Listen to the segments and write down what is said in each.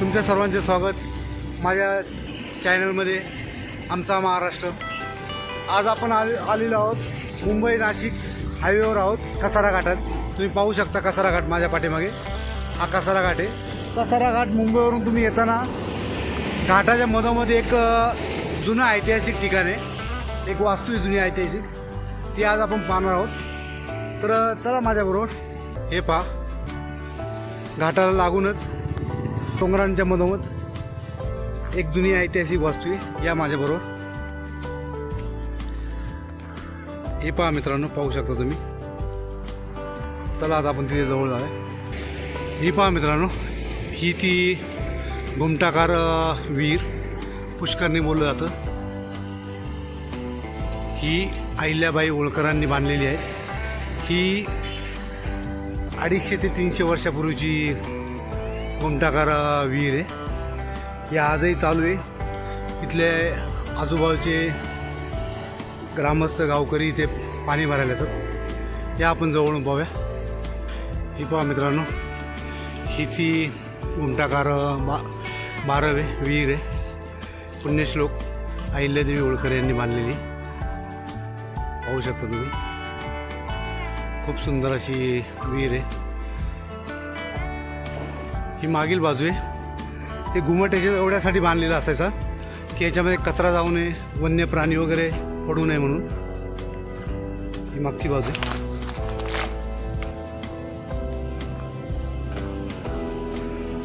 तुमच्या सर्वांचे स्वागत माझ्या चॅनलमध्ये आमचा महाराष्ट्र. आज आपण आले आलेलो आहोत मुंबई नाशिक हायवेवर आहोत कसारा घाटात. तुम्ही पाहू शकता कसारा घाट माझ्या पाठीमागे. हा कसारा घाट आहे. कसारा घाट मुंबईवरून तुम्ही येताना घाटाच्या मधोमध एक जुनं ऐतिहासिक ठिकाण आहे. एक वास्तू आहे जुनी ऐतिहासिक. ती आज आपण पाहणार आहोत. तर चला माझ्याबरोबर. हे पहा. घाटाला लागूनच डोंगरांच्या मधोमध एक जुनी ऐतिहासिक वास्तू आहे. या माझ्याबरोबर. हे पहा मित्रांनो पाहू शकता तुम्ही. चला आता आपण तिथे जवळ जाऊया. ही पहा मित्रांनो ही ती घुमटाकार विहीर पुष्करने बोललं जातं. ही अहिल्याबाई होळकरांनी बांधलेली आहे. ही अडीचशे ते तीनशे वर्षापूर्वीची गुंटाकार विहीर आहे. ही आजही चालू आहे. इथले आजूबाजूचे ग्रामस्थ गावकरी इथे पाणी भरायला येतात. या आपण जवळून पाहूया. ही पहा मित्रांनो ही ती गुंटाकार बा बारव आहे विहीर आहे. पुण्यश्लोक अहिल्यादेवी होळकर यांनी बांधलेली. पाहू शकता तुम्ही. खूप सुंदर अशी विहीर आहे. ही मागील बाजू आहे. हे घुमट याच्या एवढ्यासाठी बांधलेलं असायचा की याच्यामध्ये कचरा जाऊ नये वन्य प्राणी वगैरे पडू नये म्हणून. ही मागची बाजू आहे.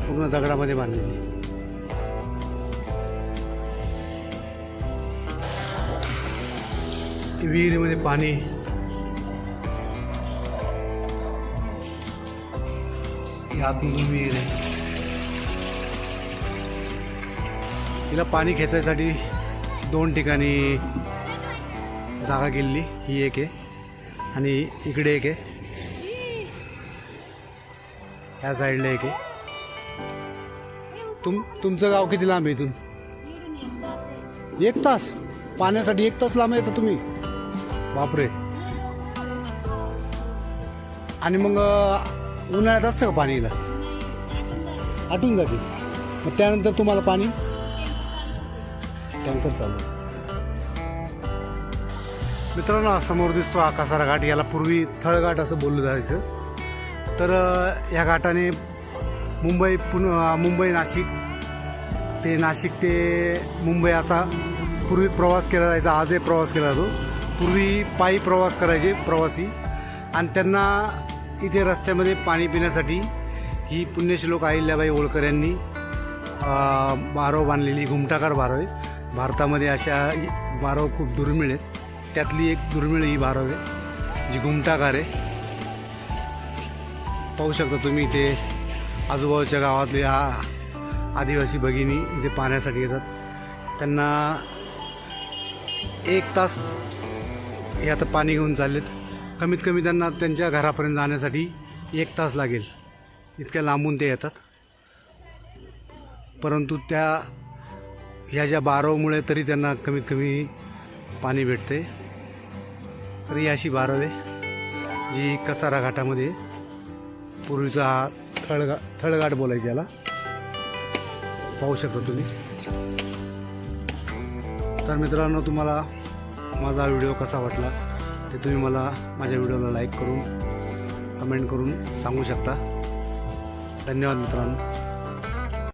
पूर्ण दगडामध्ये बांधलेली विहिरीमध्ये पाणी. ही आतमधून विहीर आहे. तिला पाणी खेचायसाठी दोन ठिकाणी जागा गेलेली. ही एक आहे आणि इकडे एक आहे. ह्या साईडला एक आहे. तुम तुमचं गाव किती लांब आहे इथून? एक तास. पाण्यासाठी एक तास लांब येतो तुम्ही? बापरे. आणि मग उन्हाळ्यात असतं का पाणी इला आटून जाते. मग त्यानंतर तुम्हाला पाणी? टँकर चालू. मित्रांनो समोर दिसतो आकासारा घाट. याला पूर्वी थळघाट असं बोललं जायचं. तर ह्या या घाटाने मुंबई पुन मुंबई नाशिक ते नाशिक ते मुंबई असा पूर्वी प्रवास केला जायचा आजही प्रवास केला जातो. पूर्वी पायी प्रवास करायचे प्रवासी. आणि त्यांना इथे रस्त्यामध्ये पाणी पिण्यासाठी ही पुण्यश्लोक अहिल्याबाई होळकर यांनी बारव बांधलेली घुमटाकार बारव आहे. भारतामध्ये अशा बारव खूप दुर्मिळ आहेत. त्यातली एक दुर्मिळ ही बारव आहे जी घुमटाकार आहे. पाहू शकता तुम्ही इथे आजूबाजूच्या गावातले आदिवासी भगिनी इथे पाहण्यासाठी येतात. त्यांना एक तास हे आता पाणी घेऊन चाललेत. कमीत कमी त्यांना त्यांच्या घरापर्यंत जाण्यासाठी एक तास लागेल. इतक्या लांबून ते येतात. परंतु त्या ह्या ज्या बारवमुळे तरी त्यांना कमीत कमी पाणी भेटते तर ही अशी बारव आहे जी कसारा घाटामध्ये पूर्वीचा हा थळगा थळघाट बोलायचे याला. पाहू शकता तुम्ही. तर मित्रांनो तुम्हाला माझा व्हिडिओ कसा वाटला ते तुम्ही मला माझ्या व्हिडिओला लाईक करून कमेंट करून सांगू शकता. धन्यवाद मित्रांनो.